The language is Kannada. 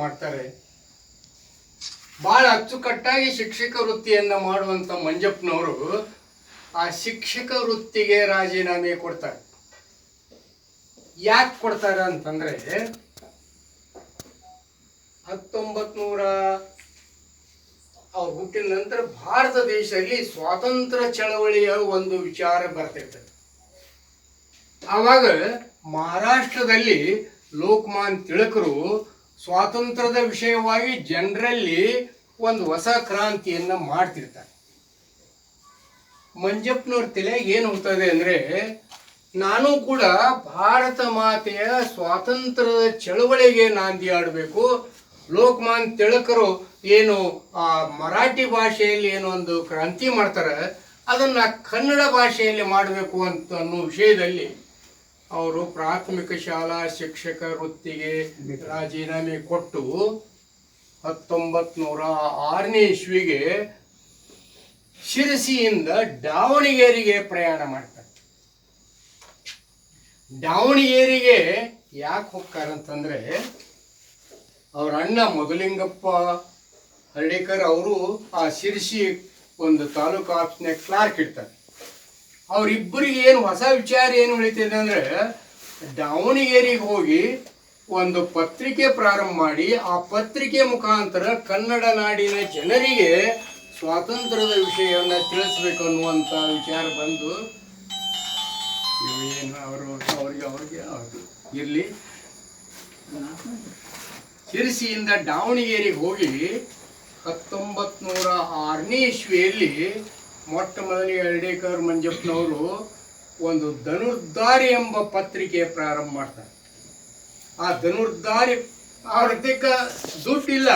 ಮಾಡ್ತಾರೆ. ಬಹಳ ಅಚ್ಚುಕಟ್ಟಾಗಿ ಶಿಕ್ಷಕ ವೃತ್ತಿಯನ್ನ ಮಾಡುವಂತ ಮಂಜಪ್ಪನವರು ಆ ಶಿಕ್ಷಕ ವೃತ್ತಿಗೆ ರಾಜೀನಾಮೆ ಕೊಡ್ತಾರೆ. ಯಾಕೆ ಕೊಡ್ತಾರೆ ಅಂತಂದ್ರೆ ಹತ್ತೊಂಬತ್ ನೂರ ಅವ್ರು ಹುಟ್ಟಿದ ನಂತರ ಭಾರತ ದೇಶದಲ್ಲಿ ಸ್ವಾತಂತ್ರ್ಯ ಚಳವಳಿಯ ಒಂದು ವಿಚಾರ ಬರ್ತಿರ್ತದೆ. ಆವಾಗ ಮಹಾರಾಷ್ಟ್ರದಲ್ಲಿ ಲೋಕಮಾನ್ ತಿಳಕರು ಸ್ವಾತಂತ್ರ್ಯದ ವಿಷಯವಾಗಿ ಜನರಲ್ಲಿ ಒಂದು ಹೊಸ ಕ್ರಾಂತಿಯನ್ನು ಮಾಡ್ತಿರ್ತಾರೆ. ಮಂಜಪ್ಪನವ್ರ ತಲೆಗೆ ಏನು ಹೋಗ್ತದೆ ಅಂದ್ರೆ, ನಾನು ಕೂಡ ಭಾರತ ಮಾತೆಯ ಸ್ವಾತಂತ್ರ್ಯದ ಚಳವಳಿಗೆ ನಾಂದಿ ಆಡಬೇಕು ಲೋಕಮಾನ್ ತಿಳಕರು ಏನು ಆ ಮರಾಠಿ ಭಾಷೆಯಲ್ಲಿ ಏನು ಒಂದು ಕ್ರಾಂತಿ ಮಾಡ್ತಾರೆ, ಅದನ್ನ ಕನ್ನಡ ಭಾಷೆಯಲ್ಲಿ ಮಾಡಬೇಕು ಅಂತ ಅನ್ನೋ ವಿಷಯದಲ್ಲಿ ಅವರು ಪ್ರಾಥಮಿಕ ಶಾಲಾ ಶಿಕ್ಷಕ ವೃತ್ತಿಗೆ ರಾಜೀನಾಮೆ ಕೊಟ್ಟು ಹತ್ತೊಂಬತ್ ನೂರ ಆರನೇ ಇಸ್ವಿಗೆ ಶಿರಸಿಯಿಂದ ದಾವಣಗೆರೆಗೆ ಪ್ರಯಾಣ ಮಾಡ್ತಾರೆ. ದಾವಣಗೆರೆಗೆ ಯಾಕೆ ಹೋಗ್ತಾರಂತಂದ್ರೆ ಅವ್ರ ಅಣ್ಣ ಮೊದಲಿಂಗಪ್ಪ ಹಳ್ಳಿಕರ್ ಅವರು ಆ ಶಿರಸಿ ಒಂದು ತಾಲೂಕು ಆಫೀಸ್ನಾಗ ಕ್ಲಾರ್ಕ್ ಇರ್ತಾರೆ. ಅವರಿಬ್ಬರಿಗೆ ಏನು ಹೊಸ ವಿಚಾರ ಏನು ಉಳಿತಿದೆ ಅಂದ್ರೆ, ದಾವಣಗೆರೆಗೆ ಹೋಗಿ ಒಂದು ಪತ್ರಿಕೆ ಪ್ರಾರಂಭ ಮಾಡಿ, ಆ ಪತ್ರಿಕೆ ಮುಖಾಂತರ ಕನ್ನಡ ನಾಡಿನ ಜನರಿಗೆ ಸ್ವಾತಂತ್ರ್ಯದ ವಿಷಯವನ್ನು ತಿಳಿಸ್ಬೇಕು ಅನ್ನುವಂಥ ವಿಚಾರ ಬಂದು ಏನು ಅವರು, ಅವ್ರಿಗೆ ಅವ್ರಿಗೆ ಇರಲಿ. ಶಿರಸಿಯಿಂದ ದಾವಣಗೆರೆಗೆ ಹೋಗಿ ಹತ್ತೊಂಬತ್ತು ನೂರ ಆರನೇ ಇಸ್ವಿಯಲ್ಲಿ ಮೊಟ್ಟ ಮೊದಲಿಗೆ ಯರ್ಡೇಕರ್ ಮಂಜಪ್ಪನವರು ಒಂದು ಧನುರ್ಧಾರಿ ಎಂಬ ಪತ್ರಿಕೆ ಪ್ರಾರಂಭ ಮಾಡ್ತಾರೆ. ಆ ಧನುರ್ಧಾರಿ ಅವ್ರ ದುಡ್ಡಿಲ್ಲ.